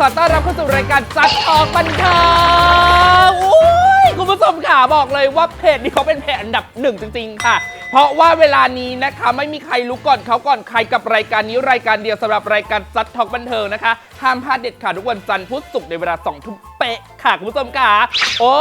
ขอต้อนรับเข้าสู่รายการจัดออกบันเทิงอุ้ยคุณผู้ชมค่ะบอกเลยว่าเพจนี้เขาเป็นเพจอันดับหนึ่งจริง ๆ ค่ะ เพราะว่าเวลานี้นะคะไม่มีใครรู้ก่อนเขาก่อนใครกับรายการนี้รายการเดียวสำหรับรายการจัดทอกบันเทิงนะคะห้ามพลาดเด็ดขาดทุกวันจันทร์พุธศุกร์ในเวลาสองทุ่มเป๊ะค่ะคุณผู้ชมค่ะโอ้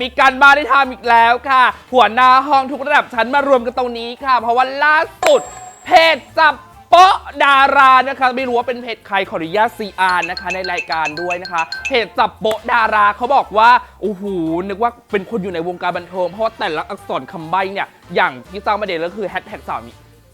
มีการบ้านได้ทำอีกแล้วค่ะ หัวหน้าห้องทุกระดับชั้นมารวมกันตรงนี้ค่ะ เพราะว่าล่าสุดเพจจับ โป๊ะดารานะคะไม่รู้ว่าเป็นเพจใครขออนุญาตซีอาร์นะคะในรายการด้วยนะคะเพจจับโป๊ะดาราเขาบอกว่าโอ้โหนึกว่าเป็นคนอยู่ในวงการบันเทิงเพราะว่าแต่ละอักษรคำใบ้เนี่ยอย่างที่สร้างประเด็นก็คือแฮชแท็กสาวมี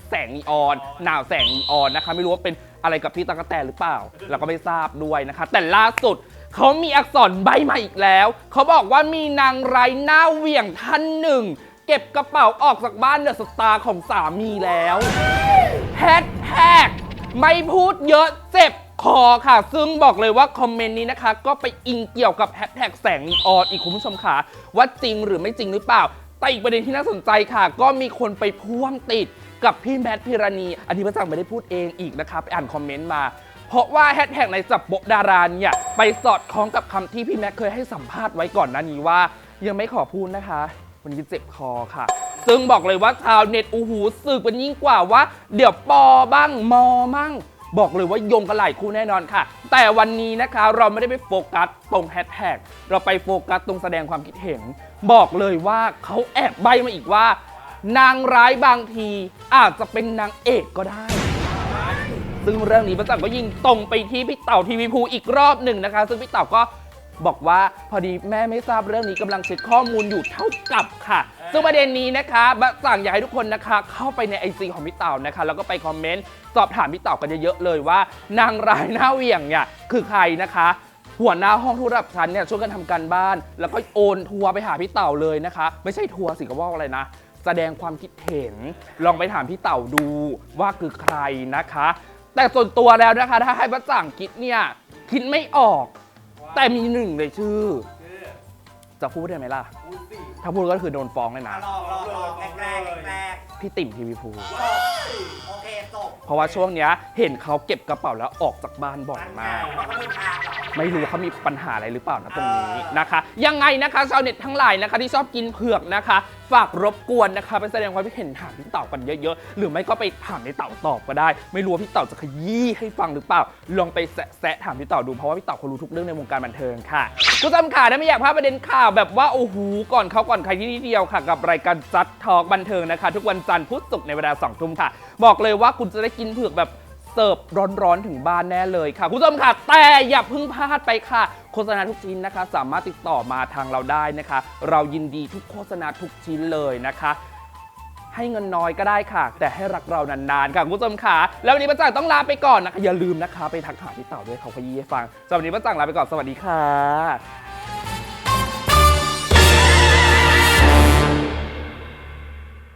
แสงนีออนหนาวแสงนีออนนะคะ ไม่รู้ว่าเป็นอะไรกับพี่ตากกแตนหรือเปล่า เราก็ไม่ทราบด้วยนะคะ แต่ล่าสุดเขามีอักษรใบมาอีกแล้ว เขาบอกว่ามีนางไร้หน้าเหวี่ยงท่านหนึ่ง เก็บกระเป๋าออกจากบ้านเดอะสตาร์ของสามีแล้วแฮช แทกไม่พูดเยอะเจ็บคอค่ะ ซึ่งบอกเลยว่าคอมเมนต์นี้นะคะ ก็ไปอิงเกี่ยวกับแฮชแท็กแสงนีออนอีกคุณผู้ชมค่ะ ว่าจริงหรือไม่จริงหรือเปล่า แต่อีกประเด็นที่น่าสนใจค่ะ ก็มีคนไปพ่วงติดกับพี่แมทพิรณี อันนี้พระจังไม่ได้พูดเองอีกนะคะไปอ่านคอมเมนต์มา เพราะว่าแฮชแท็กในจับโบดาราเนี่ยไปสอดคล้องกับคำที่พี่แม็กเคยให้สัมภาษณ์ไว้ก่อนหน้านี้ว่า ยังไม่ขอพูดนะคะ วันนี้เจ็บคอค่ะ ซึ่งบอกเลยว่าชาวเน็ตอูหูสืบกันยิ่งกว่าว่า เดี๋ยวปอบ้างมอมั่งบอกเลยว่าโยงกันหลายคู่แน่นอนค่ะ แต่วันนี้นะคะเราไม่ได้ไปโฟกัสตรงแฮชแท็กเราไปโฟกัสตรงแสดงความคิดเห็น บอกเลยว่าเขาแอบใบมาอีกว่า นางร้ายบางทีอาจจะเป็นนางเอกก็ได้ ซึ่งเรื่องนี้พระจักรก็ยิงตรงไปที่พี่เต่าทีวีภูอีกรอบหนึ่งนะคะ ซึ่งพี่เต่าก็ บอกว่าพอดีแม่ไม่ทราบเรื่องนี้กำลังเช็คข้อมูลอยู่เท่ากับค่ะ ซึ่งประเด็นนี้นะคะบะสั่งอยากให้ทุกคนนะคะ เข้าไปในไอจีของพี่เต่านะคะ แล้วก็ไปคอมเมนต์สอบถามพี่เต่ากันเยอะๆเลยว่า นางร้ายหน้าเหวี่ยงเนี่ยคือใครนะคะ หัวหน้าห้องทุกระดับชั้นเนี่ยช่วยกันทำการบ้าน แล้วก็โอนทัวร์ไปหาพี่เต่าเลยนะคะ ไม่ใช่ทัวร์สิก็ว่าอะไรนะ แสดงความคิดเห็น ลองไปถามพี่เต่าดูว่าคือใครนะคะ แต่ส่วนตัวแล้วนะคะถ้าให้ประจ่างคิดเนี่ยคิดไม่ออก แต่มีหนึ่งเลยชื่อ จะพูดได้ไหมล่ะ ถ้าพูดก็คือโดนฟ้องเลยนะ ลองลองลองแรกแรกแรกพี่ติ่มทีวีภูจบโอเคจบ เพราะว่าช่วงเนี้ยเห็นเขาเก็บกระเป๋าแล้วออกจากบ้านบ่อยมาก ไม่รู้เขามีปัญหาอะไรหรือเปล่านะตรงนี้นะคะ ยังไงนะคะชาวเน็ตทั้งหลายนะคะที่ชอบกินเผือกนะคะ ฝากรบกวนนะคะไปแสดงความคิดเห็นถามพี่เต่ากันเยอะๆ หรือไม่ก็ไปถามในเต่าตอบก็ได้ ไม่รู้ว่าพี่เต่าจะขยี้ให้ฟังหรือเปล่า ลองไปแซะถามพี่เต่าดูเพราะว่าพี่เต่าเขารู้ทุกเรื่องในวงการบันเทิงค่ะคุณผู้ชมค่ะถ้ไม่อยากพลาดประเด็นข่าวแบบว่าโอ้โหก่อนเขาก่อนใครที่นี่เดียวค่ะ กับรายการจัดทอกบันเทิงนะคะ ทุกวันจันทร์พุธศุกร์ในเวลาสองทุ่มค่ะ บอกเลยว่าคุณจะได้กินเผือกแบบเสิร์ฟร้อนๆถึงบ้านแน่เลยค่ะ คุณผู้ชมค่ะ แต่อย่าเพิ่งพลาดไปค่ะ โฆษณาทุกชิ้นนะคะ สามารถติดต่อมาทางเราได้นะคะ เรายินดีทุกโฆษณาทุกชิ้นเลยนะคะ ให้เงินน้อยก็ได้ค่ะ แต่ให้รักเรานานๆค่ะคุณผู้ชมค่ะ แล้ววันนี้ประจักษ์ต้องลาไปก่อนนะคะอย่าลืมนะคะ ไปทักหาพี่เต่าด้วยเขาขยี้ให้ฟังสำหรับวันนี้ประจักษ์ลาไปก่อนสวัสดีค่ะ